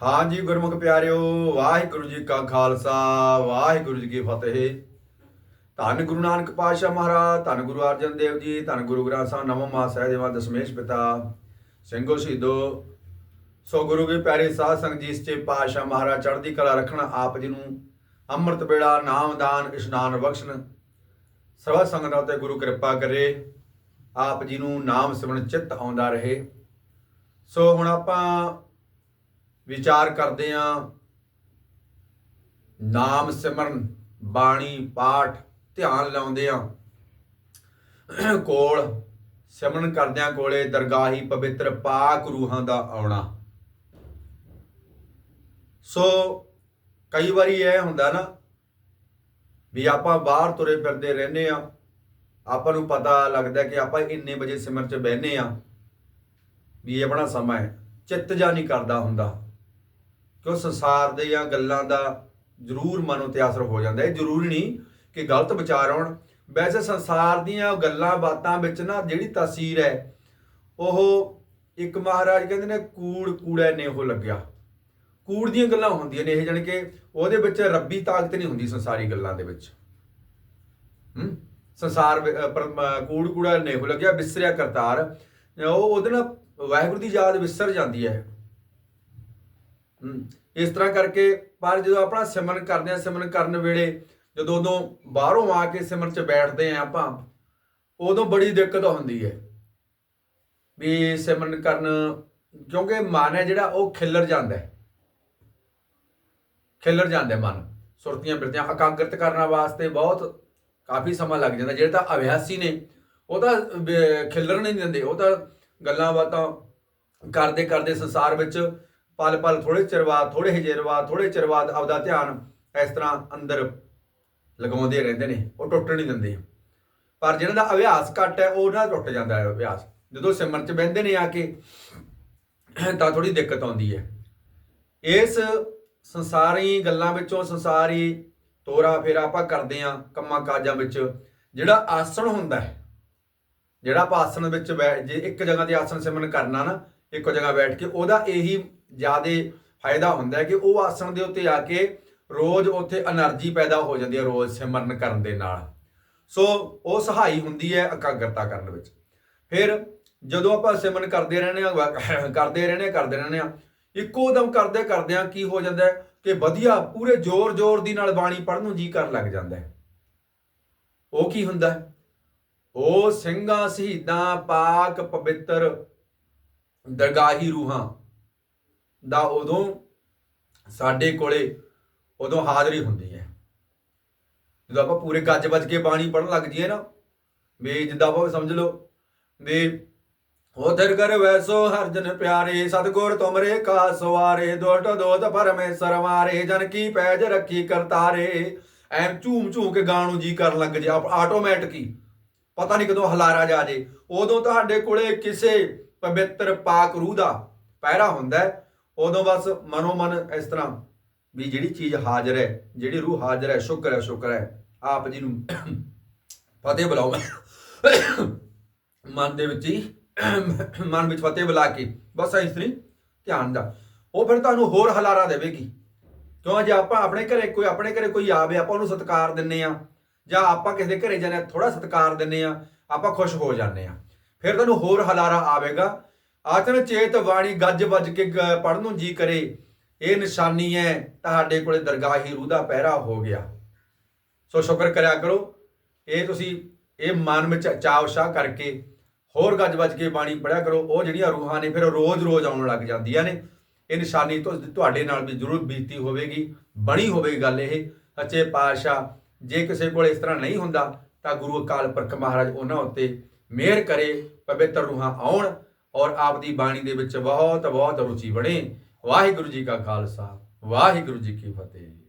ਹਾਂਜੀ ਗੁਰਮੁਖ ਪਿਆਰਿਓ, ਵਾਹਿਗੁਰੂ ਜੀ ਕਾ ਖਾਲਸਾ, ਵਾਹਿਗੁਰੂ ਜੀ ਕੀ ਫਤਿਹ। ਧੰਨ ਗੁਰੂ ਨਾਨਕ ਪਾਤਸ਼ਾਹ ਮਹਾਰਾਜ, ਧੰਨ ਗੁਰੂ ਅਰਜਨ ਦੇਵ ਜੀ, ਧੰਨ ਗੁਰੂ ਗ੍ਰੰਥ ਸਾਹਿਬ ਨਵਮ ਮਾਸ ਸਹਿਦੇਵਾ ਦਸ਼ਮੇਸ਼ ਪਿਤਾ, ਸਿੰਘੋ ਸ਼ਹੀਦੋ। ਸੋ ਗੁਰੂ ਕੇ ਪਿਆਰੇ ਸਾਧ ਸੰਗਤ ਜੀ ਸੱਚੇ ਪਾਤਸ਼ਾਹ ਮਹਾਰਾਜ ਚੜ੍ਹਦੀ ਕਲਾ ਰੱਖਣਾ, ਆਪ ਜੀ ਨੂੰ ਅੰਮ੍ਰਿਤ ਵੇਲਾ ਨਾਮਦਾਨ ਇਸ਼ਨਾਨ ਬਖਸ਼ਣ। ਸਰਵ ਸੰਗਤਾਂ ਉਤੇ ਗੁਰੂ ਕਿਰਪਾ ਕਰੇ, ਆਪ ਜੀ ਨੂੰ ਨਾਮ ਸਿਮਰਨ ਚਿੱਤ ਆਉਂਦਾ ਰਹੇ। ਸੋ ਹੁਣ ਆਪਾਂ ਵਿਚਾਰ ਕਰਦੇ ਆਂ। ਨਾਮ ਸਿਮਰਨ, ਬਾਣੀ, ਪਾਠ ਧਿਆਨ ਲਾਉਂਦੇ ਆਂ। ਕੋਲ ਸਿਮਰਨ ਕਰਦਿਆਂ ਕੋਲੇ ਦਰਗਾਹੀ ਪਵਿੱਤਰ ਪਾਕ ਰੂਹਾਂ ਦਾ ਆਉਣਾ। ਸੋ ਕਈ ਵਾਰੀ ਇਹ ਹੁੰਦਾ ਨਾ ਵੀ ਆਪਾਂ ਬਾਹਰ ਤੁਰੇ ਫਿਰਦੇ ਰਹਿੰਦੇ ਆ। ਆਪਾਂ ਨੂੰ ਪਤਾ ਲੱਗਦਾ ਕਿ ਆਪਾਂ ਇੰਨੇ ਵਜੇ ਸਿਮਰ ਚ ਬਹਿਨੇ ਆ ਵੀ ਇਹ ਆਪਣਾ ਸਮਾਂ ਹੈ। ਚਿੱਤ ਜਾ ਨਹੀਂ ਕਰਦਾ ਹੁੰਦਾ। ਕਿਉਂ ਸੰਸਾਰ ਦੇ ਜਾਂ ਗੱਲਾਂ ਦਾ ਜ਼ਰੂਰ ਮਨ ਉਤੇ ਅਸਰ ਹੋ ਜਾਂਦਾ। ਹੈ ਜ਼ਰੂਰੀ ਨਹੀਂ ਕਿ ਗਲਤ ਵਿਚਾਰ ਆਉਣ। ਵੈਸੇ ਸੰਸਾਰ ਦੀਆਂ ਗੱਲਾਂ ਬਾਤਾਂ ਵਿੱਚ ਨਾ ਜਿਹੜੀ ਤਾਸੀਰ ਹੈ, ਉਹ ਇੱਕ ਮਹਾਰਾਜ ਕਹਿੰਦੇ ਨੇ ਕੂੜ ਕੂੜਾ ਨੇ ਉਹ ਲੱਗਿਆ। ਕੂੜ ਦੀਆਂ ਗੱਲਾਂ ਹੁੰਦੀਆਂ ਨੇ ਇਹ, ਜਾਣੀ ਕਿ ਉਹਦੇ ਵਿੱਚ ਰੱਬੀ ਤਾਕਤ ਨਹੀਂ ਹੁੰਦੀ ਸੰਸਾਰੀ ਗੱਲਾਂ ਦੇ ਵਿੱਚ। ਹੂੰ? ਸੰਸਾਰ ਵਿ- ਕੂੜ ਕੂੜਾ ਨੇ ਉਹ ਲੱਗਿਆ ਵਿਸਰਿਆ ਕਰਤਾਰ। ਉਹ ਉਹਦੇ ਨਾਲ ਵਾਹਿਗੁਰੂ ਦੀ ਯਾਦ ਵਿਸਰ ਜਾਂਦੀ ਹੈ। ਇਸ ਤਰ੍ਹਾਂ ਕਰਕੇ ਪਰ ਜਦੋਂ ਆਪਣਾ ਸਿਮਰਨ ਕਰਦੇ ਆ ਸਿਮਰਨ ਕਰਨ ਵੇਲੇ ਜਦੋਂ ਉਦੋਂ ਬਾਹਰੋਂ ਆ ਕੇ ਸਿਮਰਨ 'ਚ ਬੈਠਦੇ ਆ ਆਪਾਂ, ਉਦੋਂ ਬੜੀ ਦਿੱਕਤ ਹੁੰਦੀ ਹੈ ਵੀ ਸਿਮਰਨ ਕਰਨ, ਕਿਉਂਕਿ ਮਨ ਹੈ ਜਿਹੜਾ ਉਹ ਖਿੱਲਰ ਜਾਂਦਾ ਹੈ। ਖਿੱਲਰ ਜਾਂਦਾ ਮਨ। ਸੁਰਤੀਆਂ ਬਿਰਤੀਆਂ ਇਕਾਗਰਤ ਕਰਨ ਵਾਸਤੇ ਬਹੁਤ ਕਾਫੀ ਸਮਾਂ ਲੱਗ ਜਾਂਦਾ। ਜਿਹੜੇ ਤਾਂ ਅਭਿਆਸੀ ਨੇ, ਉਹ ਤਾਂ ਬ- ਖਿੱਲਰ ਨਹੀਂ ਦਿੰਦੇ। ਉਹ ਤਾਂ ਗੱਲਾਂ ਬਾਤਾਂ ਕਰਦੇ ਕਰਦੇ ਸੰਸਾਰ ਵਿੱਚ ਪਲ ਪਲ ਥੋੜੇ ਚਿਰ ਬਾਅਦ ਥੋੜੇ ਹੀ ਚਿਰ ਬਾਅਦ ਥੋੜੇ ਚਿਰ ਬਾਅਦ ਆਪਦਾ ਧਿਆਨ ਇਸ ਤਰ੍ਹਾਂ ਅੰਦਰ ਲਗਾਉਂਦੇ ਰਹਿੰਦੇ ਨੇ, ਉਹ ਟੁੱਟ ਨਹੀਂ ਦਿੰਦੇ। ਪਰ ਜਿਹਨਾਂ ਦਾ ਅਭਿਆਸ ਘੱਟ ਹੈ, ਉਹ ਨਾ ਟੁੱਟ ਜਾਂਦਾ ਹੈ ਅਭਿਆਸ। ਜਦੋਂ ਸਿਮਰਨ ਚ ਬਹਿੰਦੇ ਨੇ ਆ ਕੇ, ਤਾਂ ਥੋੜੀ ਦਿੱਕਤ ਆਉਂਦੀ ਹੈ। ਇਸ ਸੰਸਾਰੀ ਗੱਲਾਂ ਵਿੱਚੋਂ ਸੰਸਾਰੀ ਤੋਰਾ ਫੇਰਾ ਆਪਾਂ ਕਰਦੇ ਆ ਕੰਮਾਂ ਕਾਜਾਂ ਵਿੱਚ। ਜਿਹੜਾ ਆਸਣ ਹੁੰਦਾ ਹੈ, ਜਿਹੜਾ ਆਪਾਂ ਆਸਣ ਵਿੱਚ ਬੈ, ਜੇ ਇੱਕ ਜਗ੍ਹਾ ਤੇ ਆਸਣ ਸਿਮਰਨ ਕਰਨਾ ਨਾ, ਇੱਕੋ ਜਗ੍ਹਾ ਬੈਠ ਕੇ ਉਹਦਾ ਇਹੀ ਜ਼ਿਆਦਾ ਫਾਇਦਾ ਹੁੰਦਾ ਕਿ ਉਹ ਆਸਣ ਦੇ ਉੱਤੇ ਆ ਕੇ ਰੋਜ਼ ਉੱਥੇ એનર્ਜੀ ਪੈਦਾ ਹੋ ਜਾਂਦੀ ਹੈ, ਰੋਜ਼ ਸਿਮਰਨ ਕਰਨ ਦੇ ਨਾਲ। ਸੋ ਉਹ ਸਹਾਈ ਹੁੰਦੀ ਹੈ ਇਕਾਗਰਤਾ ਕਰਨ ਵਿੱਚ। ਫਿਰ ਜਦੋਂ ਆਪਾਂ ਸਿਮਰਨ ਕਰਦੇ ਰਹਿੰਦੇ ਆ ਕਰਦੇ ਰਹਿੰਦੇ ਕਰਦੇ ਰਹਿੰਦੇ ਆ ਇੱਕੋ ਦਮ ਕਰਦੇ ਕਰਦੇ ਆ ਕੀ ਹੋ ਜਾਂਦਾ ਕਿ ਵਧੀਆ ਪੂਰੇ ਜ਼ੋਰ-ਜ਼ੋਰ ਦੀ ਨਾਲ ਬਾਣੀ ਪੜਨ ਨੂੰ ਜੀ ਕਰਨ ਲੱਗ ਜਾਂਦਾ ਹੈ। ਉਹ ਕੀ ਹੁੰਦਾ ਉਹ ਸਿੰਘਾਂ, ਸ਼ਹੀਦਾਂ, ਪਾਕ ਪਵਿੱਤਰ ਦਰਗਾਹੀ ਰੂਹਾਂ। ਦਾ ਉਦੋਂ ਸਾਡੇ ਕੋਲੇ ਉਦੋਂ ਹਾਜ਼ਰੀ ਹੁੰਦੀ ਹੈ। ਜਦੋਂ ਆਪਾਂ ਪੂਰੇ ਗੱਜ ਵੱਜ ਕੇ ਬਾਣੀ ਪੜਨ ਲੱਗ ਜੀਏ ਨਾ, ਵੀ ਜਿੱਦਾਂ ਆਪਾਂ ਸਮਝ ਲਓ ਵੀ ਉਧਰ ਕਰ ਵੈਸੋ ਹਰ ਜਨ ਪਿਆਰੇ, ਸਤਗੁਰ ਤੁਮਰੇ ਕਾ ਸਵਾਰੇ, ਦੋਟ ਦੋਤ ਪਰਮੇਸ਼ਰ ਮਾਰੇ ਜਨ ਕੀ ਪੈਜ ਰੱਖੀ ਕਰਤਾਰੇ। ਐਮ ਝੂਮ ਝੂਮ ਕੇ ਗਾਣੂ ਜੀ ਕਰਨ ਲੱਗ ਜੇ ਆਟੋਮੈਟਿਕ ਹੀ। ਪਤਾ ਨਹੀਂ ਕਦੋਂ ਹਲਾਰਾ ਜਾ ਜੇ। ਉਦੋਂ ਤੁਹਾਡੇ ਕੋਲੇ ਕਿਸੇ ਪਵਿੱਤਰ ਪਾਕ ਰੂਹ ਦਾ ਪਹਿਰਾ ਹੁੰਦਾ ਹੈ ਉਦੋਂ ਬਸ ਮਨੋ ਮਨ ਇਸ ਤਰ੍ਹਾਂ ਵੀ ਜਿਹੜੀ ਚੀਜ਼ ਹਾਜ਼ਰ ਹੈ, ਜਿਹੜੀ ਰੂਹ ਹਾਜ਼ਰ ਹੈ, ਸ਼ੁਕਰ ਹੈ ਸ਼ੁਕਰ ਹੈ, ਆਪ ਜੀ ਨੂੰ ਫਤਿਹ ਬੁਲਾਓ। ਮਨ ਦੇ ਵਿੱਚ ਹੀ, ਮਨ ਵਿੱਚ ਫਤਿਹ ਬੁਲਾ ਕੇ ਬਸ ਇਸ ਤਰ੍ਹਾਂ ਧਿਆਨ ਦਾ। ਉਹ ਫਿਰ ਤੁਹਾਨੂੰ ਹੋਰ ਹਲਾਰਾ ਦੇਵੇਗੀ। ਕਿਉਂ ਜੇ ਆਪਾਂ ਆਪਣੇ ਘਰੇ ਕੋਈ, ਆਪਣੇ ਘਰੇ ਕੋਈ ਆਵੇ, ਆਪਾਂ ਉਹਨੂੰ ਸਤਿਕਾਰ ਦਿੰਨੇ ਆ ਜਾਂ ਆਪਾਂ ਕਿਸੇ ਦੇ ਘਰੇ ਜਾਂਦੇ ਥੋੜਾ ਸਤਿਕਾਰ ਦਿੰਨੇ ਆ ਆਪਾਂ ਖੁਸ਼ ਹੋ ਜਾਂਦੇ ਆ ਫਿਰ ਤੁਹਾਨੂੰ ਹੋਰ ਹਲਾਰਾ ਆਵੇਗਾ ਆਤਨ ਚੇਤ ਬਾਣੀ ਗੱਜ ਵੱਜ ਕੇ ਪੜਨ ਨੂੰ ਜੀ ਕਰੇ, ਇਹ ਨਿਸ਼ਾਨੀ ਹੈ, ਤੁਹਾਡੇ ਕੋਲੇ ਦਰਗਾਹੀ ਰੂਹ ਦਾ ਪਹਿਰਾ ਹੋ ਗਿਆ। ਸੋ ਸ਼ੁਕਰ ਕਰਿਆ ਕਰੋ, ਇਹ ਤੁਸੀਂ, ਇਹ ਮਨ ਵਿੱਚ ਚਾਵਸ਼ਾ ਕਰਕੇ ਹੋਰ ਗੱਜ ਵੱਜ ਕੇ ਬਾਣੀ ਪੜਿਆ ਕਰੋ, ਉਹ ਜਿਹੜੀਆਂ ਰੂਹਾਂ ਨੇ, ਫਿਰ ਰੋਜ਼-ਰੋਜ਼ ਆਉਣ ਲੱਗ ਜਾਂਦੀਆਂ ਨੇ। ਇਹ ਨਿਸ਼ਾਨੀ ਤੋਂ, ਤੁਹਾਡੇ ਨਾਲ ਵੀ ਜ਼ਰੂਰ ਬੀਤੀ ਹੋਵੇਗੀ, ਬਣੀ ਹੋਵੇਗੀ ਗੱਲ ਇਹ। ਸੱਚੇ ਪਾਤਸ਼ਾਹ, ਜੇ ਕਿਸੇ ਕੋਲ ਇਸ ਤਰ੍ਹਾਂ ਨਹੀਂ ਹੁੰਦਾ, ਤਾਂ ਗੁਰੂ ਅਕਾਲ ਪੁਰਖ ਮਹਾਰਾਜ ਉਹਨਾਂ ਉੱਤੇ ਮਿਹਰ ਕਰੇ, ਪਵਿੱਤਰ ਰੂਹਾਂ ਆਉਣ ਔਰ ਆਪ ਦੀ ਬਾਣੀ ਦੇ ਵਿੱਚ ਬਹੁਤ ਬਹੁਤ ਰੁਚੀ ਬਣੇ। ਵਾਹਿਗੁਰੂ ਜੀ ਕਾ ਖਾਲਸਾ, ਵਾਹਿਗੁਰੂ ਜੀ ਕੀ ਫਤਿਹ।